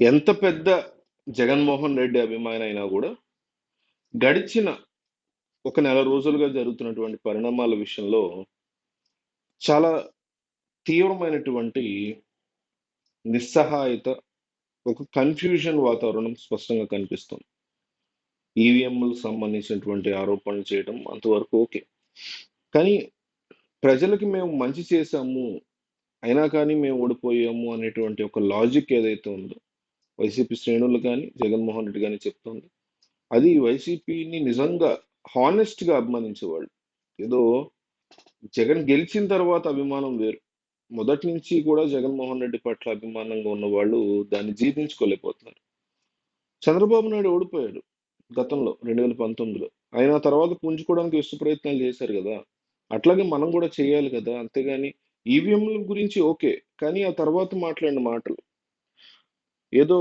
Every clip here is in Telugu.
ఎంత పెద్ద జగన్మోహన్ రెడ్డి అభిమాని అయినా కూడా గడిచిన ఒక నెల రోజులుగా జరుగుతున్నటువంటి పరిణామాల విషయంలో చాలా తీవ్రమైనటువంటి నిస్సహాయత ఒక కన్ఫ్యూజన్ వాతావరణం స్పష్టంగా కనిపిస్తుంది. ఈవీఎంలకు సంబంధించినటువంటి ఆరోపణలు చేయడం అంతవరకు ఓకే. కానీ ప్రజలకి మేము మంచి చేశాము అయినా కానీ మేము ఓడిపోయాము అనేటువంటి ఒక లాజిక్ ఏదైతే ఉందో వైసీపీ శ్రేణులు కానీ జగన్మోహన్ రెడ్డి కానీ చెప్తుంది. అది వైసీపీని నిజంగా హానెస్ట్గా అభిమానించేవాళ్ళు. ఏదో జగన్ గెలిచిన తర్వాత అభిమానం వేరు. మొదటి నుంచి కూడా జగన్మోహన్ రెడ్డి పట్ల అభిమానంగా ఉన్న వాళ్ళు దాన్ని జీర్ణించుకోలేకపోతున్నారు. చంద్రబాబు నాయుడు ఓడిపోయాడు గతంలో రెండు వేల పంతొమ్మిదిలో. ఆయన ఆ తర్వాత పుంజుకోవడానికి విశ్వ ప్రయత్నాలు చేశారు కదా. అట్లాగే మనం కూడా చేయాలి కదా. అంతేగాని ఈవీఎంల గురించి ఓకే. కానీ ఆ తర్వాత మాట్లాడిన మాటలు ఏదో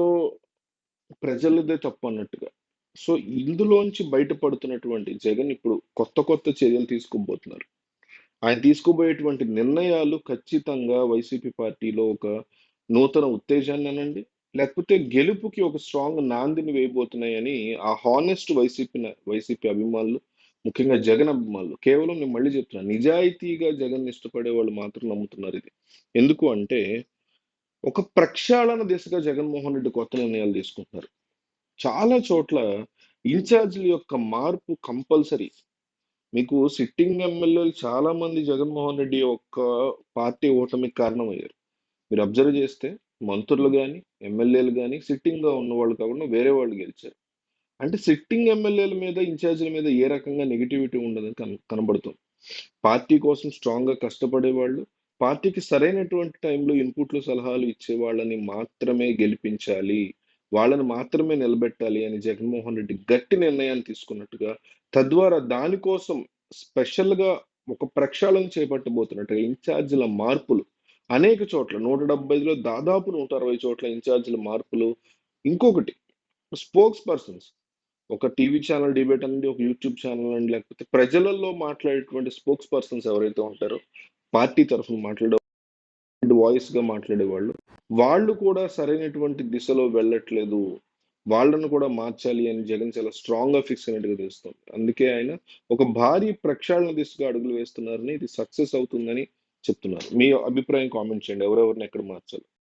ప్రజలదే తప్పు అన్నట్టుగా సో ఇందులోంచి బయటపడుతున్నటువంటి జగన్ ఇప్పుడు కొత్త కొత్త చర్యలు తీసుకోబోతున్నారు ఆయన తీసుకోబోయేటువంటి నిర్ణయాలు ఖచ్చితంగా వైసీపీ పార్టీలో ఒక నూతన ఉత్తేజాన్ని అనండి లేకపోతే గెలుపుకి ఒక స్ట్రాంగ్ నాందిని వేయబోతున్నాయని ఆ హానెస్ట్ వైసీపీ వైసీపీ అభిమానులు ముఖ్యంగా జగన్ అభిమానులు కేవలం నేను మళ్ళీ చెప్తున్నా నిజాయితీగా జగన్ ఇష్టపడే వాళ్ళు మాత్రం నమ్ముతున్నారు ఇది. ఎందుకు అంటే ఒక ప్రక్షాళన దిశగా జగన్మోహన్ రెడ్డి కొత్త నిర్ణయాలు తీసుకుంటున్నారు. చాలా చోట్ల ఇన్ఛార్జీల యొక్క మార్పు కంపల్సరీ. మీకు సిట్టింగ్ ఎమ్మెల్యేలు చాలా మంది జగన్మోహన్ రెడ్డి యొక్క పార్టీ ఓటమికి కారణమయ్యారు. మీరు అబ్జర్వ్ చేస్తే మంత్రులు కానీ ఎమ్మెల్యేలు కానీ సిట్టింగ్గా ఉన్న వాళ్ళు కాకుండా వేరే వాళ్ళు గెలిచారు. అంటే సిట్టింగ్ ఎమ్మెల్యేల మీద ఇన్ఛార్జీల మీద ఏ రకంగా నెగిటివిటీ ఉండదని కన కనబడుతుంది. పార్టీ కోసం స్ట్రాంగ్గా కష్టపడే వాళ్ళు పార్టీకి సరైనటువంటి టైంలో ఇన్పుట్లు సలహాలు ఇచ్చే వాళ్ళని మాత్రమే గెలిపించాలి. వాళ్ళని మాత్రమే నిలబెట్టాలి అని జగన్మోహన్ రెడ్డి గట్టి నిర్ణయాన్ని తీసుకున్నట్టుగా తద్వారా దానికోసం స్పెషల్గా ఒక ప్రక్షాళన చేపట్టబోతున్నట్టుగా ఇన్ఛార్జీల మార్పులు అనేక చోట్ల నూట డెబ్బైలో దాదాపు నూట అరవై చోట్ల ఇన్ఛార్జీల మార్పులు. ఇంకొకటి స్పోక్స్ పర్సన్స్ ఒక టీవీ ఛానల్ డిబేట్ అనేది ఒక యూట్యూబ్ ఛానల్ అండి లేకపోతే ప్రజలలో మాట్లాడేటువంటి స్పోక్స్ పర్సన్స్ ఎవరైతే ఉంటారో పార్టీ తరఫున మాట్లాడే వాయిస్గా మాట్లాడే వాళ్ళు వాళ్ళు కూడా సరైనటువంటి దిశలో వెళ్ళట్లేదు. వాళ్ళను కూడా మార్చాలి అని జగన్ చాలా స్ట్రాంగ్గా ఫిక్స్ అయినట్టుగా తెలుస్తుంది. అందుకే ఆయన ఒక భారీ ప్రక్షాళన దిశగా అడుగులు వేస్తున్నారని ఇది సక్సెస్ అవుతుందని చెప్తున్నారు. మీ అభిప్రాయం కామెంట్ చేయండి. ఎవరెవరిని ఎక్కడ మార్చాలి?